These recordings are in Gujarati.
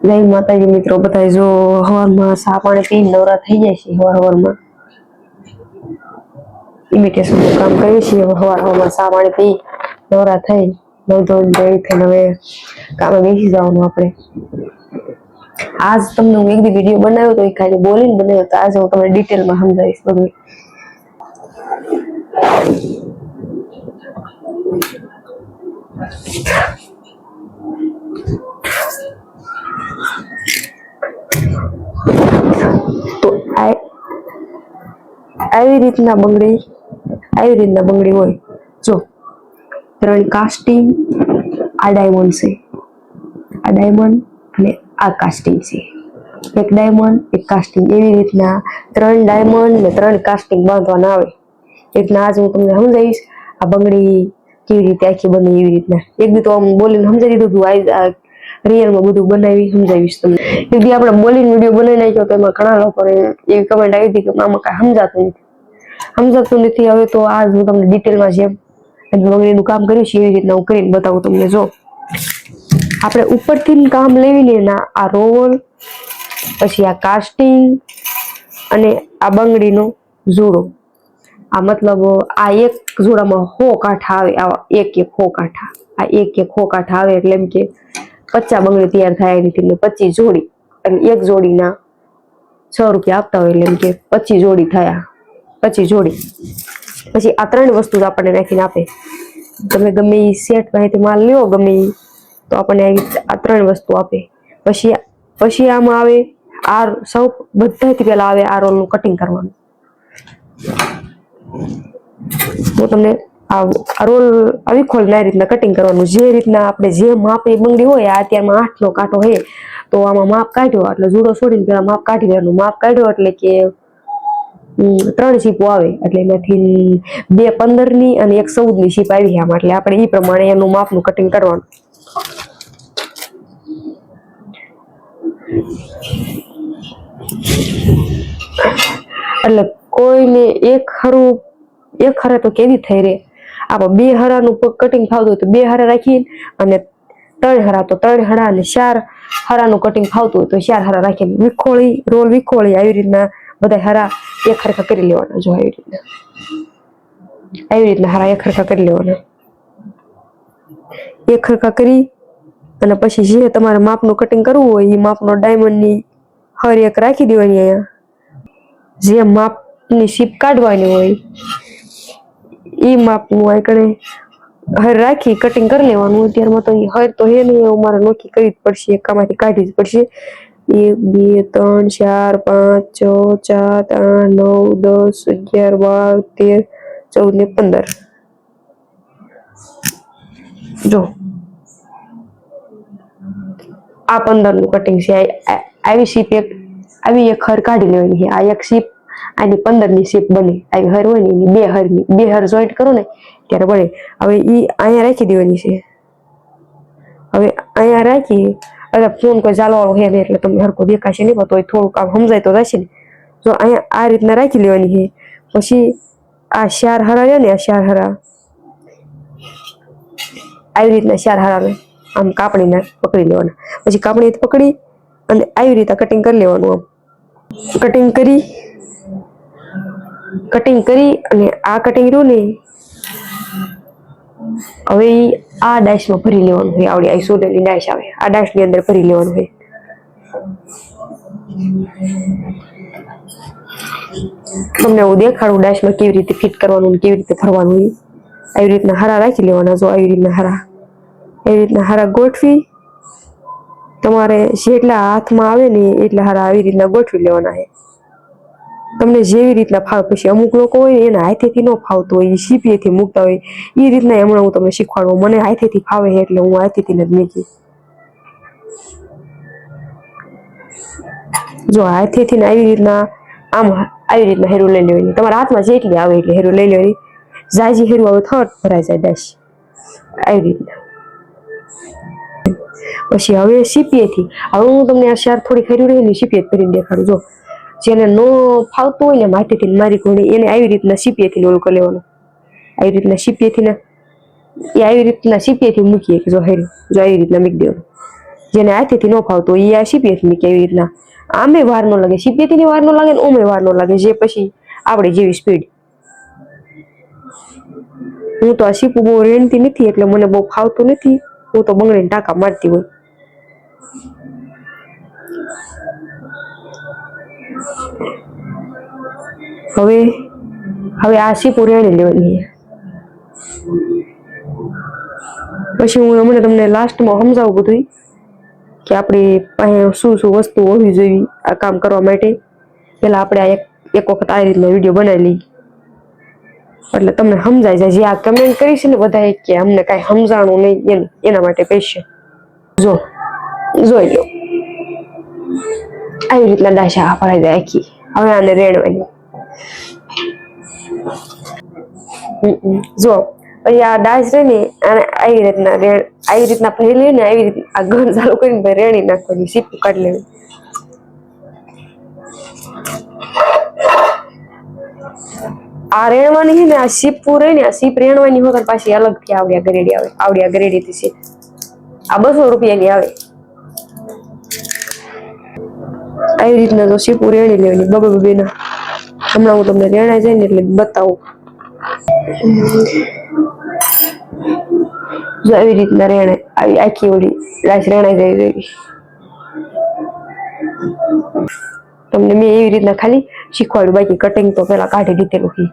જય માતાજી મિત્રો બધા જો હવારમાં સા પાણી પી નવરા થઈ જાય છે હવાર હવારમાં. ઇમિટેશન કામ કરીએ છીએ હવે હવાર હવારમાં સા પાણી પી નવરા થઈ નવ ધોરણ જઈ થઈને હવે કામે બેસી જવાનું આપણે. આજ તમને હું એક દી વીડિયો બનાવ્યો તો એ ખાલી બોલીને બનાવ્યો તો આજે હું તમને ડિટેલમાં સમજાવીશ બધું. આવી રીતના બંગડી, આવી રીતના બંગડી હોય. જો, ત્રણ કાસ્ટિંગ આ ડાયમંડ છે. આ ડાયમંડ અને આ કાસ્ટિંગ છે. એક ડાયમંડ એક કાસ્ટિંગ એવી રીતના ત્રણ ડાયમંડ ને ત્રણ કાસ્ટિંગ બાંધવાના આવે. રીતના આજ હું તમને સમજાવીશ, આ બંગડી કેવી રીતે આખી બને એવી રીતના. એક દી તો આમ બોલીને સમજાવી દીધું આ રિયલમાં બધું બનાવી સમજાવીશ તમને. એક દી આપણે બોલીને વીડિયો બનાવી નાખ્યો તો એમાં ઘણા લોકોને એવી કમેન્ટ આવી હતી કે આમાં કાંઈ સમજાતું નથી. સમજાતું નથી હવે તો આજ હું તમને ડિટેલમાં જેમ મગજનું કામ કર્યું છે, એવી રીતના હું કરીને બતાવું તમને. જો, આપણે ઉપરથી કામ લેવીને ના, આ રોલ પછી આ કાસ્ટિંગ અને આ બંગડીનો જોડો. આ મતલબ, આ એક જોડામાં હો કાંઠા આવે, આવા એક એક હો કાંઠા. આ એક એક હો કાંઠા આવે એટલે એમ કે પચા બંગડી તૈયાર થાય એની રીતે પચીસ જોડી. અને એક જોડીના છ રૂપિયા આપતા હોય એટલે એમ કે પચીસ જોડી થયા. પચીસ જોડી. પછી આ ત્રણ વસ્તુ આપણને નાખીને આપે. તમે ગમે એ સેટ પાસેથી માલ લ્યો, ગમે એ તો આપણને આ ત્રણ વસ્તુ આપે. પછી પછી આમાં આવે આ સૌ બધાથી પહેલા આવે આ રોલનું કટિંગ કરવાનું. હું તમને આ રોલ આવી ખોલ આ રીતના કટિંગ કરવાનું. જે રીતના આપણે જે માપ એ બંગડી હોય, આ અત્યારમાં આઠનો કાંટો હોય તો આમાં માપ કાઢ્યો, એટલે જુડો છોડીને પેલા માપ કાઢી લેવાનું. માપ કાઢ્યો એટલે કે ત્રણ શીપો આવે, એટલે એમાંથી બે પંદરની અને એક ચૌદની શીપ આવી આમાં, એટલે આપણે એ પ્રમાણે એનું માપનું કટિંગ કરવાનું. એટલે કોઈને એક હરું, એક હરે તો કેવી થઈ રે. આપણે બે હરાનું કટિંગ ફાવતું તો બે હરા રાખીને અને ત્રણ હરા તો ત્રણ હરા અને ચાર હરાનું કટિંગ ફાવતું હોય તો ચાર હરા રાખીને વિખોળી, રોલ વિખોળી આવી રીતના બધા હરા એક કરી લેવાના જો આવી રીતના આવી રીતના હરા એક કરી લેવાના. એક કરી અને પછી જે તમારે માપનું કટિંગ કરવું હોય એ માપનો ડાયમંડની હર એક રાખી દેવાની અહીંયા. જે માપની શીપ કાઢવાની હોય એ માપનું આકડે હર રાખી કટિંગ કરી લેવાનું. અત્યારમાં તો હર તો હે નહીં, એવું મારે નોખી કરવી જ પડશે એકામાંથી કાઢવી જ પડશે. એક, બે, ત્રણ, ચાર, પાંચ, છ, સાત, આઠ, નવ, દસ, અગિયાર, બાર, તેર, ચૌદ ને પંદર. જો. આ પંદરનું કટિંગ છે આવી શીપ એક આવી એક હર કાઢી લેવાની છે. આ એક શીપ આની પંદરની શીપ બને આવી હર હોય ને, એની બે હરની બે હર જોઈન્ટ કરો ને, ત્યારે બને. હવે ઈ અહીંયા રાખી દેવાની છે. હવે અહીંયા રાખી અરે ફોન કોઈ ચાલવાળો હે ને એટલે તમને હરકો દેખાશે નહીં, પણ થોડુંક આમ સમજાય તો જશે ને. જો અહીંયા આ રીતના રાખી લેવાની છે પછી આ શ્યાર હરા છે ને, આ ચાર હરા. આવી રીતના ચાર હરાને આમ કાપડીને પકડી લેવાના. પછી કાપડી પકડી અને આવી રીતે કટિંગ કરી લેવાનું આમ. કટિંગ કરી કટિંગ કરી અને આ કટિંગ રહ્યું ને, હવે આ ડાશમાં ભરી લેવાનું હોય, આવડી આ સોનેરી ડાશ આવે, આ ડાશની અંદર ભરી લેવાનું હોય. તમને હું દેખાડું ડાશમાં કેવી રીતે ફિટ કરવાનું કેવી રીતે ભરવાનું હોય. આવી રીતના હારા રાખી લેવાના જો આવી રીતના હારા. એવી રીતના હારા ગોઠવી. તમારે જેટલા હાથમાં આવે ને એટલા હારા આવી રીતના ગોઠવી લેવાના છે. તમને જેવી રીતના ફાવે. પછી અમુક લોકો હોય એના હાથેથી ન ફાવતું હોય, એ સીપીએથી મૂકતા હોય એ રીતના હમણાં હું તમને શીખવાડું. મને હાથેથી ફાવે છે એટલે હું હાથેથી જ મૂકી જો હાથેથી ને આવી રીતના આમ આવી રીતના હેરું લઈ લેવાની. તમારા હાથમાં જેટલી આવે એટલે હેરું લઈ લેવાની. જાજી હેરું આવે થર્ડ ભરાઈ જાય ડેશ આવી રીતના. પછી હવે સીપીએથી હવે હું તમને આ શેર થોડી ખરી રહી ને સીપીએ કરીને દેખાડું. જો. જેને ન ફાવતું હોય ને માથેથી મારી ઘોડી એને આવી રીતના સીપીએથી ઓલું કરી લેવાનું. આવી રીતના સીપીએથી ને એ આવી રીતના સીપીએથી મૂકીએ કે જો હેરું, જો આવી રીતના મૂકી દેવાનું. જેને હાથેથી ન ફાવતો એ આ સીપીએથી આવી રીતના. આમે વાર ન લાગે સીપીએથી વાર ન લાગે ને ઓમે વાર ન લાગે, જે પછી આપણે જેવી સ્પીડ હું તો આ સીપું બહુ રેણતી નથી, એટલે મને બહુ ફાવતું નથી. હું તો બંગડીને ટાંકા મારતી હોય. હવે હવે આ સીપું રેણી લેવાની. પછી હું હમણાં તમને લાસ્ટમાં સમજાવું બધું કે આપણી પાસે શું શું વસ્તુ હોવી જોઈએ આ કામ કરવા માટે. પેલા આપણે આ એક એક વખત આ રીતનો વીડિયો બનાવી લઈએ. એટલે તમને સમજાય જાય, જે આ કમેન્ટ કરી છે ને બધાએ કે અમને કાંઈ સમજાણું નહીં, એના માટે પૈસે જો, જોઈ લો. આવી રીતના ડાશા ભરાઈ જાય આખી હવે આને રેડવાની. જો પછી આ ડાશ છે ને આને આવી રીતના રેડ આવી રીતના ભરેલી ને આવી રીતે આ ગન ચાલુ કરીને રેણી નાખવાની સીપું કાઢી લેવી આ રેણવાની છે ને આ સીપું રહી ને આ સીપ રેણવાની હોય પાછી અલગથી આવડ્યા ગરેડી આવે આવડ્યા ગરેડી થી સીપ આ બસો રૂપિયાની આવે આવી રીતના તો સીપું રેડી લેવાની. બબે બબેના હમણાં હું તમને રેણાઈ જાય ને એટલે બતાવું. જો આવી રીતના રેણે, આવી આખી ઓલી રાશ રેણાઈ જાય એવી. તમને મેં એવી રીતના ખાલી શીખવાડ્યું. બાકી કટિંગ તો પેલા કાઢી દીધેલું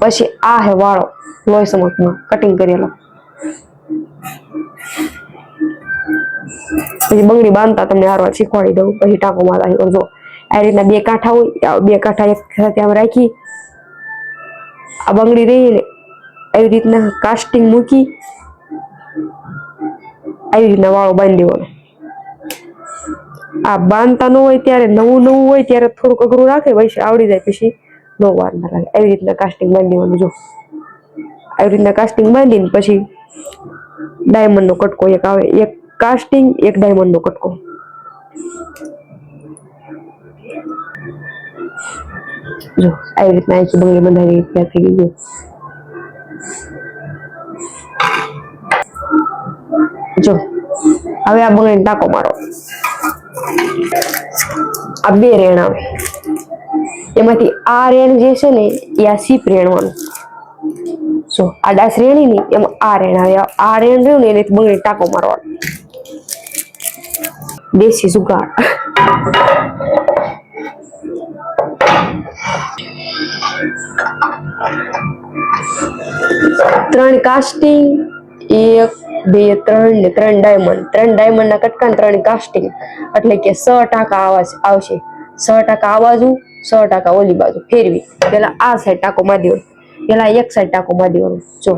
પછી આ હે વાળો લોહી સમજમાં કટિંગ કરેલો. પછી બંગડી બાંધતા તમને હારવા શીખવાડી દઉં. પછી ટાંકો મારતા જો, આ રીતના બે કાંઠા હોય બે કાંઠા એક સાથે આમ રાખી, આ બંગડી રહીને આવી રીતના કાસ્ટિંગ મૂકી, આવી રીતના વાળો બાંધી દેવાનો. આ બાંધતા ન હોય ત્યારે, નવું નવું હોય ત્યારે થોડુંક અઘરું રાખે પછી આવડી જાય પછી નો વાર ના લાગે આવી રીતના કાસ્ટિંગ બાંધી દેવાનું, જો. આવી રીતના કાસ્ટિંગ બાંધીને પછી ડાયમંડનો કટકો એક આવે, એક કાસ્ટિંગ એક ડાયમંડ નો કટકો. જો, આવી રીતના આખી બંગડી બંધાઈ તૈયાર થઈ ગઈ જો, હવે આ બંગડીને ટાંકો મારો. આ બે રેણ આવે. એમાંથી આ રેણ જે છે ને, એ આ સીપ રેણવાનું. જો, આ ડાસ રેણી ની એમાં આ રેણ આવે. આ રેણ રહ્યું ને, એને બંગડી ટાંકો મારવાનો. દેશી જુગાડ ત્રણ કાસ્ટિંગ એક, બે, ત્રણ ને ત્રણ ડાયમંડ ત્રણ ડાયમંડ ના કટકા ને ત્રણ કાસ્ટિંગ એટલે કે સો ટકા આવાજ આવશે. સો ટકા આ બાજુ સો ટકા ઓલી બાજુ. ફેરવી. પેલા આ સાઈડ ટાંકો માં દેવાનો પેલા એક સાઈડ ટાંકો માં દેવાનો જો.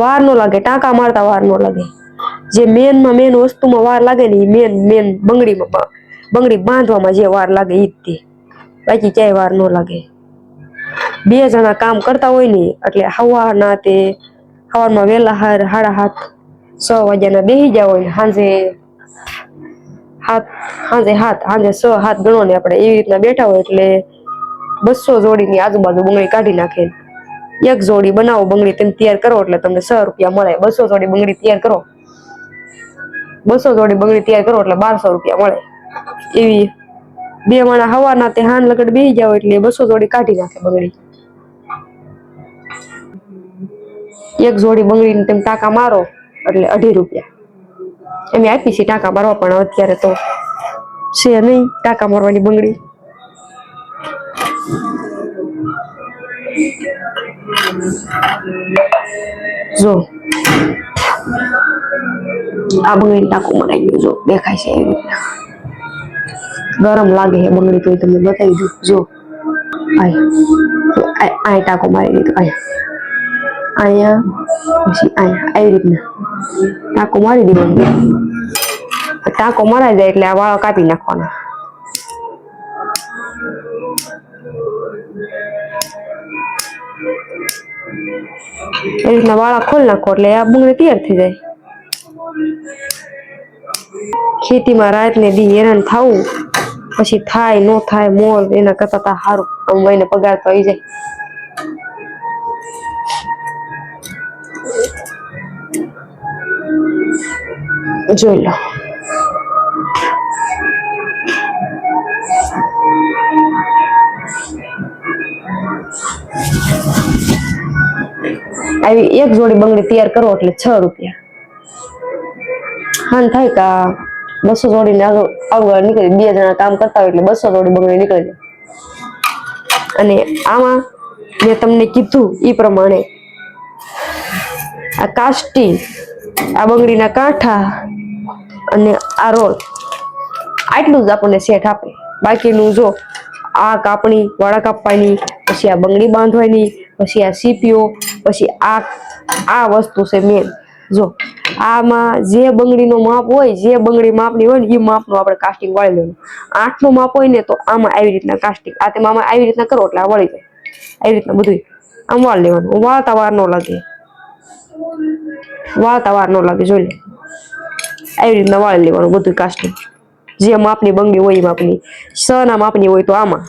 વાર નો લાગે. ટાંકા મારતા વાર નો લાગે. જે મેનમાં મેન વસ્તુમાં વાર લાગે ને એ મેન મેન બંગડીમાં બંગડી બાંધવામાં જે વાર લાગે એ જ તે. બાકી ક્યાંય વાર ન લાગે. બે જણા કામ કરતા હોય ને, એટલે હવાના તે હવામાં વહેલા હાર સાડા હાથ છ વાગ્યાના બેસી ગયા હોય ને સાંજે હાથ સાંજે હાથ સાંજે છ હાથ ગણો ને આપણે એવી રીતના બેઠા હોય એટલે બસો જોડીની આજુબાજુ બંગડી કાઢી નાખે. એક જોડી બનાવો બંગડી તમે તૈયાર કરો એટલે તમને સો રૂપિયા મળે. બસો જોડી બંગડી તૈયાર કરો. બસો જોડી બંગડી તૈયાર કરો એટલે બારસો રૂપિયા મળે. એવી બે માણા હવાના તે હાન લગડ બેસી જાવ એટલે બસો જોડી કાઢી નાખે બંગડી. એક જોડી બંગડીને તમે ટાંકા મારો એટલે અઢી રૂપિયા. એમ આપી છે ટાંકા મારવા, પણ અત્યારે તો છે નહીં ટાંકા મારવાની બંગડી. જો. આ બંગડી ટાંકો મરાઈ ગયો જો, દેખાય છે એવી રીતના. ગરમ લાગે છે બંગડી તો તમને બતાવી દઉં. જો અહીંયા ટાંકો મારી દીધો અહીંયા અહીંયા પછી અહીંયા આવી રીતના. ટાંકો મારી દીધો. ટાંકો મરાઈ જાય એટલે આ વાળો કાપી નાખવાના. એ રીતના વાળા ખોલ નાખો એટલે આ બુંગળી તૈયાર થઈ જાય. ખેતીમાં રાત ને દી હેરાન થવું, પછી થાય, નો થાય, મોર, એના કરતા તા સારું આમ ને પગાર તો આવી જાય. જોઈ લો. આવી એક જોડી બંગડી તૈયાર કરો એટલે છ રૂપિયા. હા થાય કે બસો જોડીને આગળ નીકળી બે જણા કામ કરતા હોય એટલે બસો જોડી બંગડી નીકળી જાય. અને આમાં મેં તમને કીધું એ પ્રમાણે આ કાસ્ટી, આ બંગડીના કાંઠા અને આ રોલ. આટલું જ આપણને સેટ આપે. બાકીનું જો આ કાપણી, વાળા કાપવાની, પછી આ બંગડી બાંધવાની, પછી આ સીપીઓ આ આ વસ્તુ છે મેન જો, આમાં જે બંગડીનો માપ હોય, જે બંગડી માપની હોય ને એ માપનું આપણે કાસ્ટિંગ વાળી લેવું આઠનું માપ હોય ને, તો આમાં આવી રીતના કાસ્ટિંગ આ તેમાં આમાં આવી રીતના કરો એટલે આ વળી જાય. આવી રીતના બધું આમ વાળ લેવાનું. વાળતા વાર ન લાગે. વાળતા વાર ન લાગે, જોઈ લે. આવી રીતના વાળી લેવાનું બધું કાસ્ટિંગ જે માપની બંગડી હોય એ માપની. સ ના માપની હોય તો આમાં.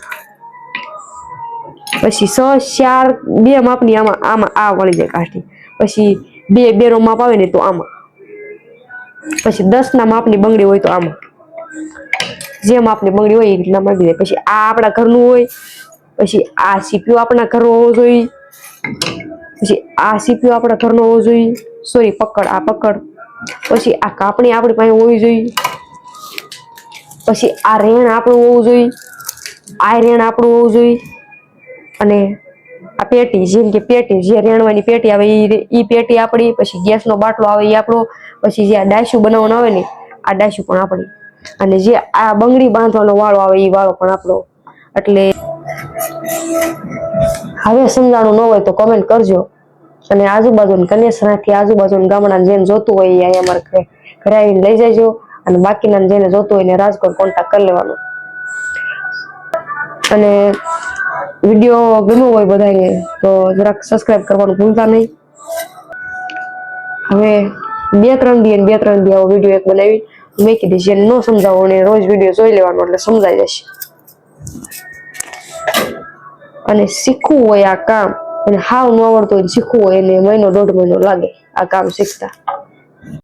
પછી સ ચાર, બે માપની આમાં આમાં આ વળી જાય કાઠી પછી બે બે નો માપ આવે ને તો આમાં. પછી દસ ના માપની બંગડી હોય તો આમાં. જે માપની બંગડી હોય એ રીતના માપી જાય પછી આ આપણા ઘરનું હોય, પછી આ સીપીઓ આપણા ઘરનો હોવો જોઈએ. પછી આ સીપીઓ આપણા ઘરનો હોવો જોઈએ. સોરી પકડ, આ પકડ. પછી આ કાપણી આપણી પાસે હોવી જોઈએ. પછી આ રેણ આપણું હોવું જોઈએ. આ રેણ આપણું હોવું જોઈએ. અને આ પેટી, જેમ કે પેટી જે રેણવાની પેટી આવે એ પેટી આપણી, પછી ગેસનો બાટલો આવે એ આપણો, પછી જે આ ડાયશું બનાવવાનું આવે ને, આ ડાયશું પણ આપણી. અને જે આ બંગડી બાંધવાનો વાળો આવે એ વાળો પણ આપણો. એટલે હવે સમજાણું ન હોય તો કમેન્ટ કરજો. અને આજુબાજુ કન્યાસરાથી આજુબાજુ ગામડાને જેને જોતું હોય એ અમારે ઘરે ઘરે આવીને લઈ જજો. અને બાકીના જેને જોતું હોય એને રાજકોટ કોન્ટેક્ટ કરી લેવાનો. અને વીડિયો ગમ્યો હોય બધાને તો જરાક સબસ્ક્રાઇબ કરવાનું ભૂલતા નહીં. હવે બે ત્રણ દી બે ત્રણ દી આવો વીડિયો એક બનાવી. મેં કીધી જેને ન સમજાવો અને રોજ વીડિયો જોઈ લેવાનો, એટલે સમજાઈ જશે. અને શીખવું હોય આ કામ, અને હાવ ન આવડતું હોય શીખવું હોય એને મહિનો દોઢ મહિનો લાગે આ કામ શીખતા.